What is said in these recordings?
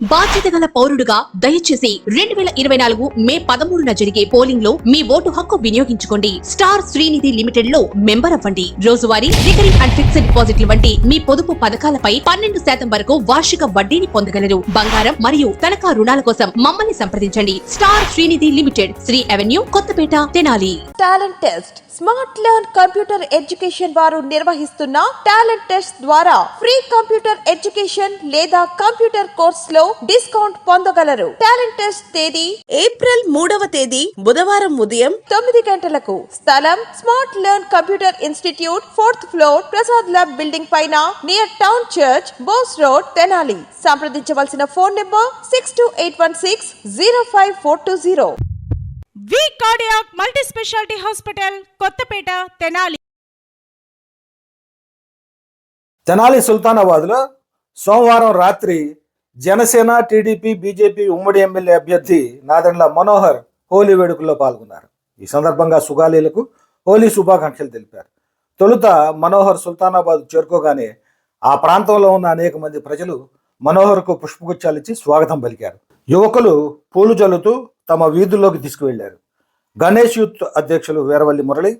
బాధ్యత గల పౌరుడుగా దయచేసి రెండు వేల ఇరవై నాలుగు మే పదమూడున జరిగే పోలింగ్లో మీ ఓటు హక్కు వినియోగించుకోండి. స్టార్ శ్రీనిధి లిమిటెడ్లో మెంబర్ అవ్వండి. రోజువారీ రికరింగ్ అండ్ ఫిక్స్డ్ డిపాజిట్ల వంటి మీ పొదుపు పథకాలపై పన్నెండు శాతం వరకు వార్షిక వడ్డీని పొందగలరు. బంగారం మరియు తనఖా రుణాల కోసం మమ్మల్ని సంప్రదించండి. Star Srinidhi limited Sri avenue Kothapeta Tenali. Talent test smart learn computer education వారు నిర్వహిస్తున్న టాలెంట్ టెస్ట్ ద్వారా ఫ్రీ కంప్యూటర్ ఎడ్యుకేషన్ లేదా కంప్యూటర్ కోర్స్ లో డిస్కౌంట్ పొందగలరు. టాలెంట్ టెస్ట్ తేదీ ఏప్రిల్ మూడవ తేదీ బుధవారం ఉదయం తొమ్మిది గంటలకు. స్థలం smart learn computer institute fourth floor Prasad lab building పైన near town church Bose road Tenali. సంప్రదించవలసిన phone number six two eight one six zero five four two zero. V cardiac multi speciality hospital Kothapeta Tenali. Tenali సుల్తానాబాద్లో సోమవారం రాత్రి Janasena TDP BJP ఉమ్మడి MLA అభ్యర్థి నాదెండ్ల మనోహర్ హోలీ వేడుకల్లో పాల్గొన్నారు. ఈ సందర్భంగా సుగాలీలకు హోలీ శుభాకాంక్షలు తెలిపారు. తొలుత మనోహర్ సుల్తానాబాద్ చేరుకోగానే ఆ ప్రాంతంలో ఉన్న అనేక మంది ప్రజలు మనోహర్కు పుష్పగుచ్చాలిచ్చి స్వాగతం పలికారు. యువకులు పూలు జల్లుతూ తమ వీధుల్లోకి తీసుకువెళ్ళారు. గణేష్ యూత్ అధ్యక్షులు వీరవల్లి మురళి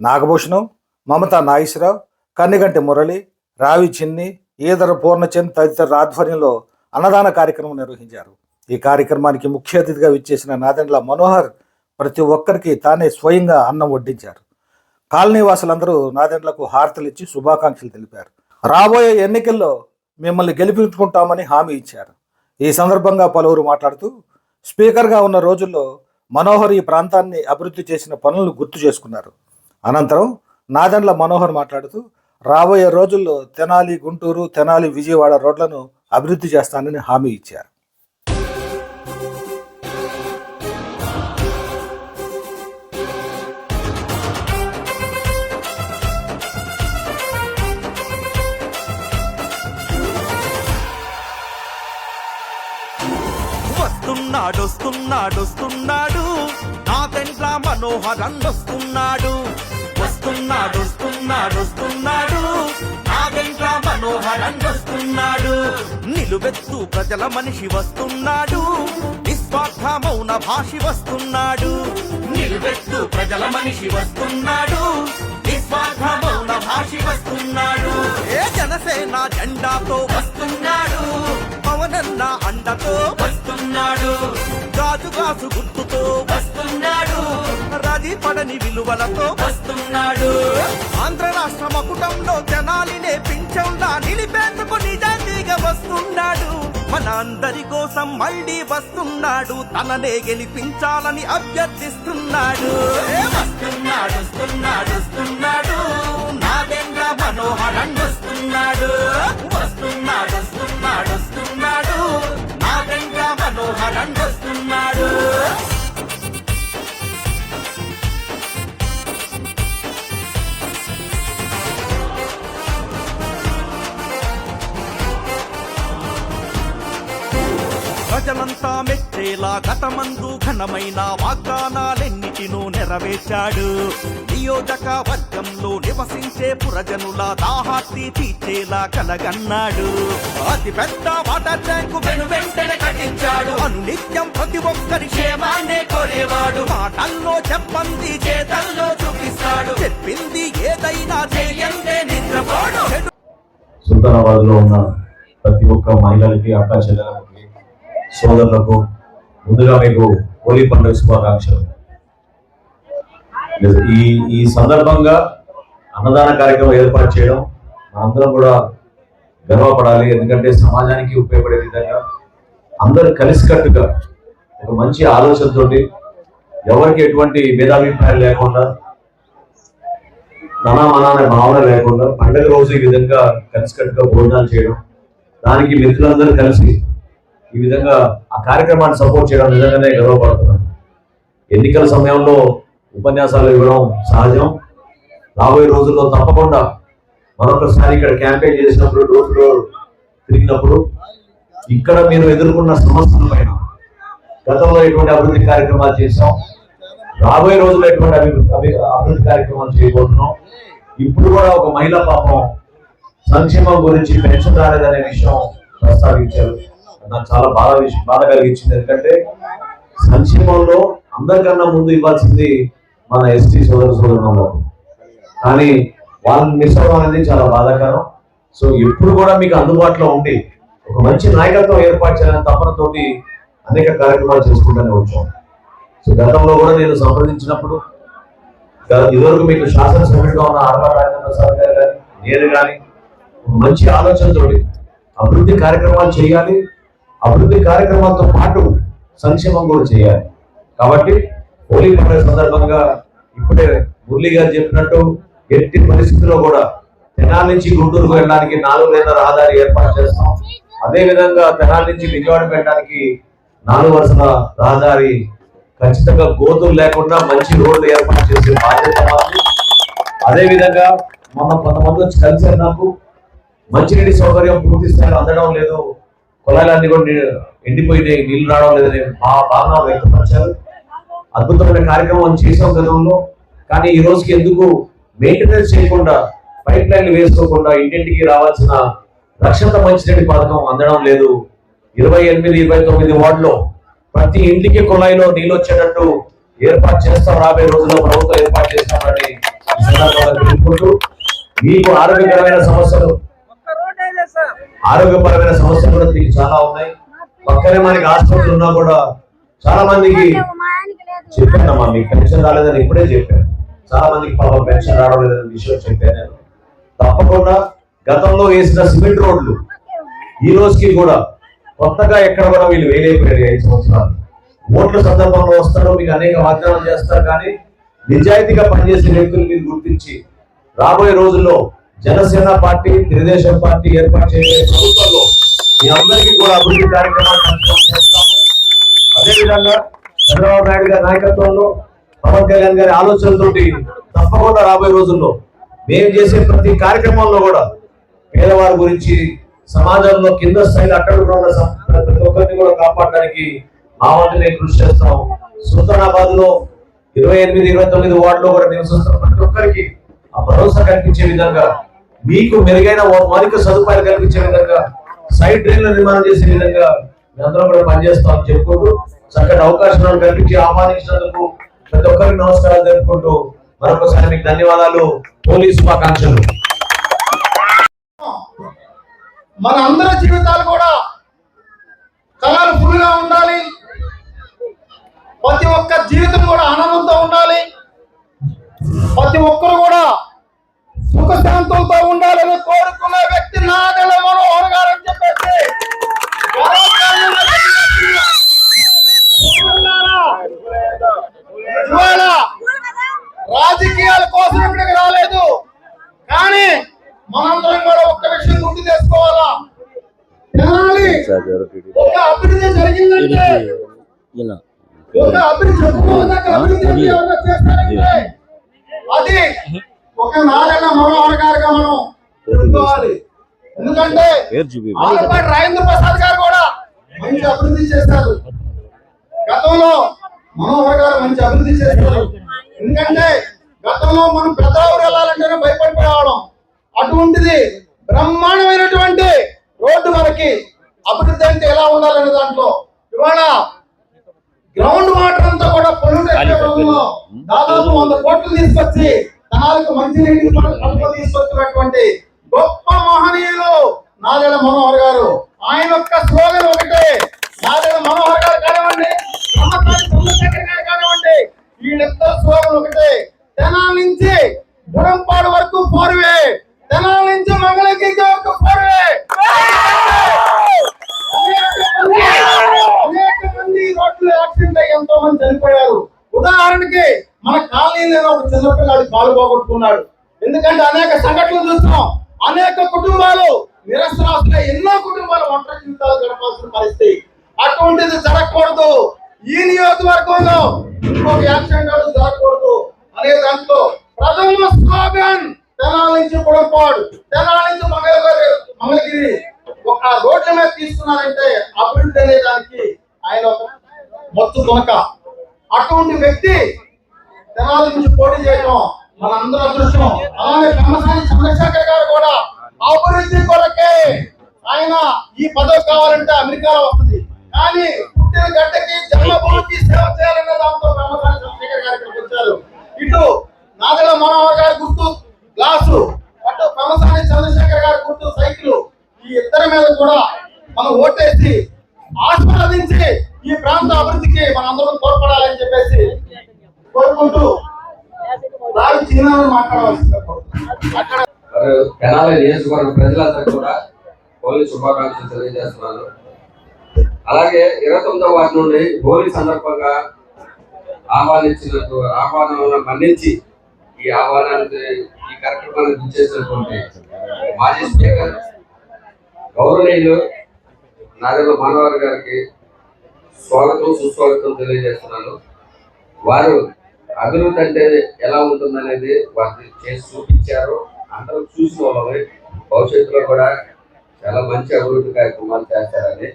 నాగభూషణం మమతా నాగేశ్వరరావు కన్నిగంటి మురళి రావి చిన్ని ఈదర పూర్ణచంద్ తదితరుల ఆధ్వర్యంలో అన్నదాన కార్యక్రమం నిర్వహించారు. ఈ కార్యక్రమానికి ముఖ్య అతిథిగా విచ్చేసిన నాదెండ్ల మనోహర్ ప్రతి ఒక్కరికి తానే స్వయంగా అన్నం వడ్డించారు. కాలనీ వాసులందరూ నాదెండ్లకు హారతలు ఇచ్చి శుభాకాంక్షలు తెలిపారు. రాబోయే ఎన్నికల్లో మిమ్మల్ని గెలిపించుకుంటామని హామీ ఇచ్చారు. ఈ సందర్భంగా పలువురు మాట్లాడుతూ స్పీకర్గా ఉన్న రోజుల్లో మనోహర్ ఈ ప్రాంతాన్ని అభివృద్ధి చేసిన పనులను గుర్తు చేసుకున్నారు. అనంతరం నాదెండ్ల మనోహర్ మాట్లాడుతూ రాబోయే రోజుల్లో తెనాలి గుంటూరు తెనాలి విజయవాడ రోడ్లను అభివృద్ధి చేస్తానని హామీ ఇచ్చారు. వస్తున్నాడు వస్తున్నాడు వస్తున్నాడు. నా పెంట్ల మనోహరన్ వస్తున్నాడు. వస్తున్నాడు వస్తున్నాడు. వస్తున్నాడు మనోహరన్ వస్తున్నాడు. నిలువెత్తు ప్రజల మనిషి వస్తున్నాడు. నిస్వార్థ మౌన భాషి వస్తున్నాడు. నిలువెత్తు ప్రజల మనిషి వస్తున్నాడు. నిస్వార్థ మౌన భాషి వస్తున్నాడు. ఏ జనసేన జెండాతో వస్తున్నాడు. పవనన్న అండతో వస్తున్నాడు. రాజుగాసు గుర్తుతో వస్తున్నాడు. రాజీ పడని విలువలతో వస్తున్నాడు. ఆంధ్ర రాష్ట్ర మకుటంలో జనాలినే పింఛంలా నిలిపేందుకు నిజాయితీగా వస్తున్నాడు. మన అందరి కోసం మళ్ళీ వస్తున్నాడు. తననే గెలిపించాలని అభ్యర్థిస్తున్నాడు. వస్తున్నాడు ప్రజలంతా మెచ్చేలా గతమందు ఘనమైన వాగ్దానాలెన్నిటినూ నెరవేర్చాడు. నియోజక వర్గంలో నివసించే పురజనుల దాహార్తి తీర్చేలా కలగన్నాడు. అతి పెద్ద వాటర్ ట్యాంకు వెను వెంటనే కట్టించాడు. అనునిత్యం ప్రతి ఒక్కరి క్షేమాన్నే కోరేవాడు. మాటల్లో చెప్పంది చేతల్లో చూపిస్తాడు. చెప్పింది ఏదైనా చేయందే నిద్రపోడు. సుల్తానాబాద్లో ఉన్న ప్రతి ఒక్క మహిళలకి అక్క చెల్లెలకి సోదరులకు ముందుగా మీకు హోలీ పండుగ శుభాకాంక్షలు. ఈ ఈ సందర్భంగా అన్నదాన కార్యక్రమం ఏర్పాటు చేయడం మనందరం కూడా గర్వపడాలి. ఎందుకంటే సమాజానికి ఉపయోగపడే విధంగా అందరూ కలిసికట్టుగా ఒక మంచి ఆలోచనతోటి ఎవరికి ఎటువంటి భేదాభిప్రాయాలు లేకుండా తన మన అనే భావన లేకుండా పండుగ రోజు ఈ విధంగా కలిసికట్టుగా భోజనాలు చేయడం దానికి మిత్రులందరూ కలిసి ఈ విధంగా ఆ కార్యక్రమాన్ని సపోర్ట్ చేయడం నిజంగానే గర్వపడుతున్నాను. ఎన్నికల సమయంలో ఉపన్యాసాలు ఇవ్వడం సహజం. రాబోయే రోజుల్లో తప్పకుండా మరొకసారి ఇక్కడ క్యాంపెయిన్ చేసినప్పుడు డోర్ టు డోర్ తిరిగినప్పుడు ఇక్కడ మీరు ఎదుర్కొన్న సమస్యల పైన గతంలో ఎటువంటి అభివృద్ధి కార్యక్రమాలు చేస్తాం రాబోయే రోజుల్లో ఎటువంటి అభి- అభివృద్ధి కార్యక్రమాలు చేయబోతున్నాం. ఇప్పుడు కూడా ఒక మహిళా పాపం సంక్షేమం గురించి పెన్షన్ రాలేదనే విషయం ప్రస్తావించారు. నాకు చాలా బాధ విషయం బాధ కలిగించింది. ఎందుకంటే సంక్షేమంలో అందరికన్నా ముందు ఇవ్వాల్సింది మన ఎస్టీ సోదర సోదరులు కానీ వాళ్ళని మిస్ అవ్వడం అనేది చాలా బాధాకరం. సో ఎప్పుడు కూడా మీకు అందుబాటులో ఉండి ఒక మంచి నాయకత్వం ఏర్పాటు చేయాలని తపనతోటి అనేక కార్యక్రమాలు చేసుకుంటూనే వచ్చాం. సో గతంలో కూడా నేను సంప్రదించినప్పుడు ఇదివరకు మీకు శాసనసభ్యుడిగా ఉన్న ఆర్ఆర్ రాజేంద్ర ప్రసాద్ గారు కానీ నేను కానీ మంచి ఆలోచనతోటి అభివృద్ధి కార్యక్రమాలు చేయాలి అభివృద్ధి కార్యక్రమాలతో పాటు సంక్షేమం కూడా చేయాలి. కాబట్టి హోలీ పండుగ సందర్భంగా ఇప్పుడే మురళి గారు చెప్పినట్టు ఎట్టి పరిస్థితుల్లో కూడా తెనాల నుంచి గుంటూరుకు వెళ్ళడానికి నాలుగు లేదా రహదారి ఏర్పాటు చేస్తాం. అదే విధంగా తెనాల నుంచి విజయవాడ పెట్టడానికి నాలుగు వరుసల రహదారి ఖచ్చితంగా గోతులు లేకుండా మంచి రోడ్లు ఏర్పాటు చేసే బాధ్యత అదేవిధంగా మొన్న కొంతమంది వచ్చి కలిసారు నాకు. మంచినీటి సౌకర్యం పూర్తి స్థాయిలో అందడం లేదు. కుళాయిలన్నీ కూడా ఎండిపోయినాయి నీళ్ళు రావడం లేదని మా భావన వ్యక్తపరిచారు. అద్భుతమైన కార్యక్రమం చేసాం గతంలో. కానీ ఈ రోజుకి ఎందుకు మెయింటెనెన్స్ చేయకుండా పైప్ లైన్లు వేసుకోకుండా ఇంటింటికి రావాల్సిన రక్షణ మంచినీటి పథకం అందడం లేదు. ఇరవై ఎనిమిది ఇరవై తొమ్మిది వార్డులో ప్రతి ఇంటికి కుళాయిలో నీళ్ళు వచ్చేటట్టు ఏర్పాటు చేస్తాం. రాబోయే రోజుల్లో ప్రభుత్వం ఏర్పాటు చేస్తామని మీకు ఆరోగ్యకరమైన సమస్యలు ఆరోగ్యపరమైన సమస్యలు కూడా మీకు చాలా ఉన్నాయి. పక్కనే మనకి ఆసుపత్రులు ఉన్నా కూడా చాలా మందికి చెప్పానమ్మా మీకు పెన్షన్ రాలేదని ఇప్పుడే చెప్పాను. చాలా మందికి పాపం పెన్షన్ రావడం లేదని విషయం చెప్పాను నేను. తప్పకుండా గతంలో వేసిన సిమెంట్ రోడ్లు ఈ రోజుకి కూడా కొత్తగా ఎక్కడ కూడా వీళ్ళు వేలైపోయారు ఐదు సంవత్సరాలు. ఓట్ల సందర్భంలో వస్తారు మీకు అనేక వాగ్దానాలు చేస్తారు కానీ నిజాయితీగా పనిచేసే వ్యక్తులు మీరు గుర్తించి రాబోయే రోజుల్లో జనసేన పార్టీ తెలుగుదేశం పార్టీ ఏర్పాటు చేసే ప్రభుత్వంలో మీ అందరికీ కూడా అభివృద్ధి కార్యక్రమాలు చేస్తాము. అదేవిధంగా చంద్రబాబు నాయుడు గారి నాయకత్వంలో పవన్ కళ్యాణ్ గారి ఆలోచనతోటి తప్పకుండా రాబోయే రోజుల్లో మేము చేసే ప్రతి కార్యక్రమంలో కూడా పేదవారి గురించి సమాజంలో కింద స్థాయిలో అట్టడుగున ఉన్న ప్రతి ఒక్కరిని కూడా కాపాడడానికి మా వంతు మేము కృషి చేస్తాం సుల్తానాబాద్లో ఇరవై ఎనిమిది ఇరవై తొమ్మిది వార్డులో కూడా నివసిస్తున్న ప్రతి ఒక్కరికి ఆ భరోసా కల్పించే విధంగా మీకు మెరుగైన మౌలిక సదుపాయాలు కల్పించే విధంగా సైడ్ ట్రైన్లు నిర్మాణం చేసే విధంగా మేమందరం కూడా పనిచేస్తామని చెప్పుకుంటూ చక్కటి అవకాశాలను కల్పించి ఆహ్వానించినందుకు ప్రతి ఒక్కరికి నమస్కారాలు తెలుపుకుంటూ మరొకసారి మీకు ధన్యవాదాలు. పోలీసు శుభాకాంక్షలు. మన అందరి జీవితాలు కూడా కలర్ఫుల్గా ఉండాలి. ప్రతి ఒక్క జీవితం కూడా ఆనందంతో ఉండాలి. ప్రతి ఒక్కరు కూడా సుఖశాంతులతో ఉండాలని కోరుకునే వ్యక్తి నాదెల మనోహర్ గారు అని చెప్పేసి. రాజకీయాల కోసం ఇక్కడికి రాలేదు. కానీ మనందరం కూడా ఒక్క విషయం గుర్తు చేసుకోవాలా? ఒక అభివృద్ధి జరిగిందంటే ఒక అభివృద్ధి అభివృద్ధి అది ఒక నారాయణ మనోహర్ గారుగా మనం చెప్పుకోవాలి ఎందుకంటే ఆలపాటి రాజేంద్ర ప్రసాద్ గారు కూడా మంచి అభివృద్ధి చేశారు. గతంలో మనోహర్ గారు మంచి అభివృద్ధి చేశారు. ఎందుకంటే గతంలో మనం పెద్దవారు వెళ్ళాలంటేనే భయపడిపోయేవాళ్ళం. అటువంటిది బ్రహ్మాండమైనటువంటి రోడ్డు మనకి అభివృద్ధి అంటే ఎలా ఉండాలనే దాంట్లో. ఇవాళ గ్రౌండ్ వాటర్ అంతా కూడా పొల్యూట్ దాదాపు వంద కోట్లు తీసుకొచ్చి తనాలకు మంచినీటి పథకం తీసుకొచ్చినటువంటి గొప్ప మహనీయులు నాదెల మనోహర్ గారు. ఆయన యొక్క స్లోగన్ ఒకటే. చిన్నపిల్లాడు కాలు పోగొట్టుకున్నాడు. ఎందుకంటే అనేక సంఘటనలు చూస్తున్నాం. అనేక కుటుంబాలు నిరసరాస్తున్న ఎన్నో కుటుంబాలు ఒంటరి జీవితాలు గడపాల్సిన పరిస్థితి. అటువంటిది జరగకూడదు. ఈ నియోజకవర్గంలో ఇంకొక యాక్సిడెంట్ జరగకూడదు. అనే దాంట్లో ప్రథమ స్లోగన్. తెనాల నుంచి పొడపాడు తెనాల నుంచి మంగళగిరి మంగళగిరి. ఒక రోడ్ల మీద తీసుకున్నారంటే అభివృద్ధి అనే దానికి ఆయన ఒక మొత్తు కొనక అటువంటి వ్యక్తి తెనాలి నుంచి పోటీ చేయడం మనందరం అదృష్టం. అలానే కమ్మసాని చంద్రశేఖర్ గారు కూడా అభివృద్ధి కొరకే ఆయన ఈ పదవి కావాలంటే అమెరికాలో వస్తుంది. కానీ పుట్టిన గడ్డకి జన్మభూమికి సేవ చేయాలనే దాంతో కమ్మసాని చంద్రశేఖర్ గారు ఇక్కడికి వచ్చారు. ఇటు నియోజకవర్గ ప్రజలందరూ కూడా హోలీ శుభాకాంక్షలు తెలియజేస్తున్నాను. అలాగే ఇరవై తొమ్మిదవ వారి నుండి హోలీ సందర్భంగా ఆహ్వానించినట్టు ఆహ్వానం మన్నించి ఈ ఆహ్వానాన్ని ఈ కార్యక్రమాన్ని ఇచ్చేసినటువంటి మాజీ స్పీకర్ గౌరవనీయులు నాగల మానవారి గారికి స్వాగతం సుస్వాగతం తెలియజేస్తున్నాను. వారు అభివృద్ధి అంటే ఎలా ఉంటుందనేది వారిని చేసి చూపించారు. అందరూ చూసిన వాళ్ళమే భవిష్యత్తులో కూడా చాలా మంచి అభివృద్ధి కార్యక్రమాలు చేస్తారని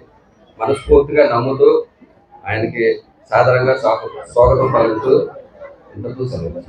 మనస్ఫూర్తిగా నమ్ముతూ ఆయనకి సాధారణంగా స్వాగతం స్వాగతం పలుకుతూ ఇంతకు సెలవు